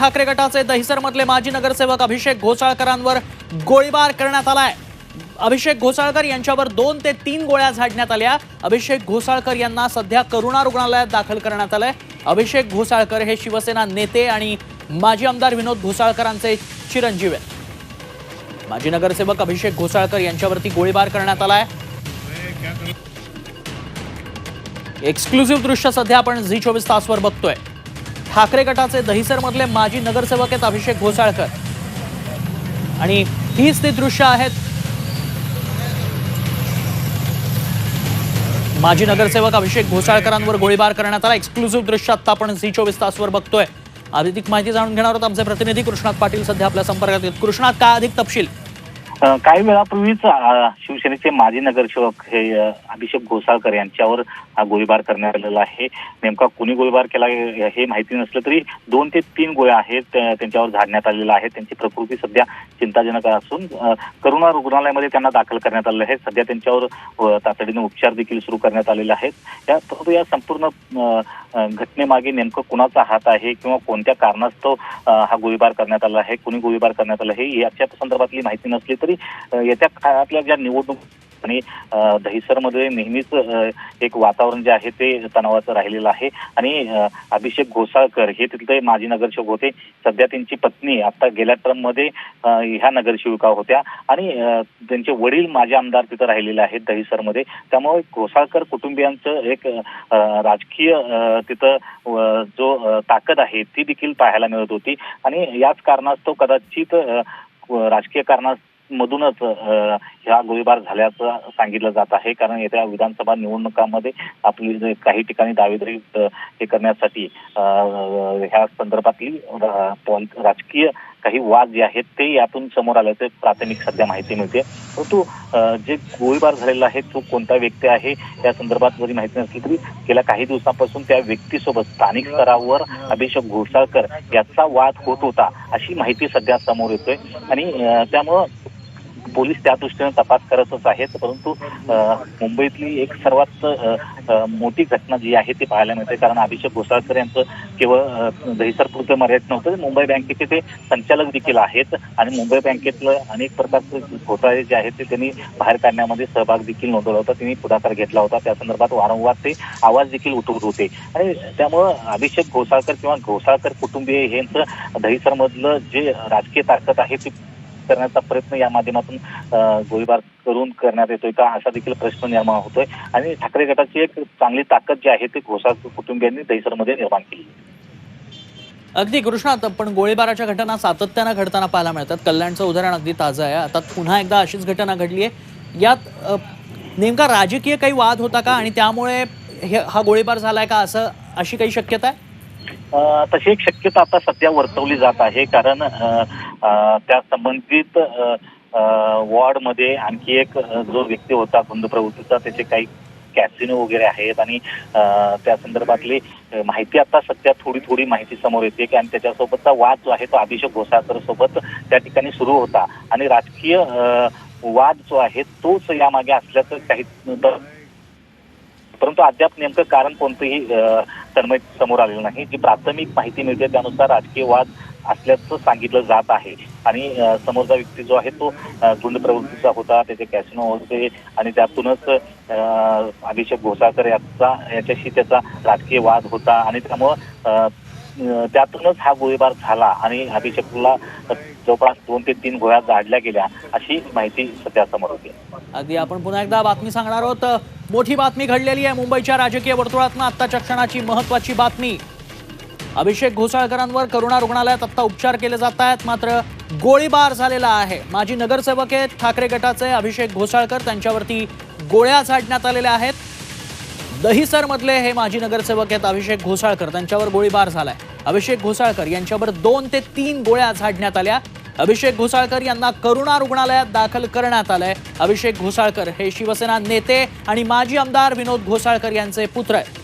ठाकरे गटाचे दहिसरमधले माजी नगरसेवक अभिषेक घोसाळकरांवर गोळीबार करण्यात आलाय. अभिषेक घोसाळकर यांच्यावर दोन ते तीन गोळ्या झाडण्यात आल्या. अभिषेक घोसाळकर यांना सध्या करुणा रुग्णालयात दाखल करण्यात आलंय. अभिषेक घोसाळकर हे शिवसेना नेते आणि माजी आमदार विनोद घोसाळकरांचे चिरंजीव आहेत. माजी नगरसेवक अभिषेक घोसाळकर यांच्यावरती गोळीबार करण्यात आलाय. एक्सक्लुझिव्ह दृश्य सध्या आपण झी चोवीस तासवर बघतोय. ठाकरे गटाचे दहिसरमधले माजी नगरसेवक आहेत अभिषेक घोसाळकर. आणि हीच ती दृश्य आहेत. माजी नगरसेवक अभिषेक घोसाळकरांवर गोळीबार करण्यात आला. एक्सक्लुझिव्ह दृश्य आता आपण झी चोवीस तासवर बघतोय. अधिक माहिती जाणून घेणार आहोत आमचे प्रतिनिधी कृष्णात पाटील सध्या आपल्या संपर्कात आहेत. कृष्णात काय अधिक तपशील? काही वेळापूर्वीच शिवसेनेचे माजी नगरसेवक हे अभिषेक घोसाळकर यांच्यावर हा गोळीबार करण्यात आलेला आहे. नेमका कुणी गोळीबार केला हे हे माहिती नसलं तरी दोन ते तीन गोळ्या आहेत त्यांच्यावर झाडण्यात आलेल्या आहेत. त्यांची प्रकृती सध्या चिंताजनक असून करुणा रुग्णालयामध्ये त्यांना दाखल करण्यात आलेलं आहे. सध्या त्यांच्यावर तातडीने उपचार देखील सुरू करण्यात आलेले आहेत. या परंतु या संपूर्ण घटनेमागे नेमकं कुणाचा हात आहे किंवा कोणत्या कारणास्तव हा गोळीबार करण्यात आला आहे कुणी गोळीबार करण्यात आला आहे याच्या संदर्भातली माहिती नसली तरी तरी येत्या काळातल्या ज्या निवडणूक आणि दहिसरमध्ये नेहमीच एक वातावरण जे आहे ते तणावाचं राहिलेलं आहे. आणि अभिषेक घोसाळकर हे तिथले माजी नगरसेवक होते. सध्या त्यांची पत्नी आता गेल्या टर्ममध्ये ह्या नगरसेविका होत्या. आणि त्यांचे वडील माजी आमदार तिथं राहिलेले आहेत दहिसरमध्ये. त्यामुळे घोसाळकर कुटुंबियांचं एक राजकीय तिथं जो ताकद आहे ती देखील पाहायला मिळत होती. आणि याच कारणास्तव कदाचित राजकीय कारणास्तव मधूनच ह्या गोळीबार झाल्याचं सांगितलं जात आहे. कारण येत्या विधानसभा निवडणुकांमध्ये आपली काही ठिकाणी दावेदारी हे करण्यासाठी ह्या संदर्भातली राजकीय काही वाद जे आहेत ते यातून समोर आल्याचे प्राथमिक सध्या माहिती मिळते. परंतु जे गोळीबार झालेला आहे तो कोणता व्यक्ती आहे या संदर्भात जरी माहिती नसली तरी गेल्या काही दिवसापासून त्या व्यक्तीसोबत स्थानिक स्तरावर अभिषेक घोसाळकर याचा वाद होत होता अशी माहिती सध्या समोर येतोय. आणि त्यामुळं पोलीस त्या दृष्टीने तपास करतच आहेत परंतु मुंबईतली एक सर्वात मोठी घटना जी आहे ती पाहायला मिळते. कारण अभिषेक घोसाळकर यांचं केवळ अ, दहिसरपुरतं मर्यादित नव्हतं. मुंबई बँकेचे ते संचालक देखील आहेत आणि मुंबई बँकेतलं अनेक प्रकारचे घोटाळे जे आहेत ते त्यांनी बाहेर काढण्यामध्ये सहभाग देखील नोंदवला होता. त्यांनी पुढाकार घेतला होता. त्या संदर्भात वारंवार ते आवाज देखील उठवत होते. आणि त्यामुळं अभिषेक घोसाळकर किंवा घोसाळकर कुटुंबीय यांचं दहिसरमधलं जे राजकीय ताकद आहे ती करण्याचा प्रयत्न या माध्यमातून गोळीबार करून करण्यात येतोय का असा देखील प्रश्न निर्माण होतोय. आणि ठाकरे गटाची एक चांगली ताकद जी आहे ती घोसाळकर कुटुंबियांनी दहिसरमध्ये निर्माण केली. अगदी कृष्णात पण गोळीबाराच्या घटना सातत्यानं घडताना पाहायला मिळतात. कल्याणचं उदाहरण अगदी ताजं आहे. आता पुन्हा एकदा अशीच घटना घडली आहे यात नेमका राजकीय काही वाद होता का? आणि त्यामुळे हे गोळीबार झालाय का? असं अशी काही शक्यता आहे? तशी एक शक्यता आता सध्या वर्तवली जात आहे. कारण त्या संबंधित वॉर्डमध्ये आणखी एक जो व्यक्ती होता गुंड प्रवृत्तीचा त्याचे काही कॅसिनो वगैरे आहेत आणि त्या संदर्भातली माहिती आता सध्या थोडी थोडी माहिती समोर येते की आणि त्याच्यासोबतचा वाद जो आहे तो अभिषेक घोसाळकर सोबत त्या ठिकाणी सुरू होता. आणि राजकीय वाद जो आहे तोच यामागे असल्याचं काही परंतु अद्याप नेमकं कारण कोणतंही तन्मय समोर आलेलं नाही. जी प्राथमिक माहिती मिळते त्यानुसार राजकीय वाद असल्याचं सांगितलं जात आहे. आणि समोरचा व्यक्ती जो आहे तो गुंड प्रवृत्तीचा होता त्याचे कॅसिनो होते आणि त्यातूनच अभिषेक घोसाळकर याचा याच्याशी त्याचा राजकीय वाद होता आणि त्यामुळं त्यातूनच हा गोळीबार झाला आणि अभिषेकला जवळपास दोन ते तीन गोळ्या जाडल्या गेल्या अशी माहिती सध्या समोर होती. अगदी आपण पुन्हा एकदा बातमी सांगणार आहोत. मोठी बातमी घडलेली आहे मुंबईच्या राजकीय वर्तुळातून. आत्ताच्या क्षणाची महत्वाची बातमी. अभिषेक घोसाळकरांवर करुणा रुग्णालयात आत्ता उपचार केले जात आहेत. मात्र गोळीबार झालेला आहे. माजी नगरसेवक आहेत. ठाकरे गटाचे अभिषेक घोसाळकर त्यांच्यावरती गोळ्या झाडण्यात आलेल्या आहेत. दहिसरमधले हे माजी नगरसेवक आहेत अभिषेक घोसाळकर. त्यांच्यावर गोळीबार झालाय. अभिषेक घोसाळकर यांच्यावर दोन ते तीन गोळ्या झाडण्यात आल्या. अभिषेक घोसाळकर यांना करुणा रुग्णालयात दाखल करण्यात आलंय. अभिषेक घोसाळकर हे शिवसेना नेते आणि माजी आमदार विनोद घोसाळकर यांचे पुत्र आहेत.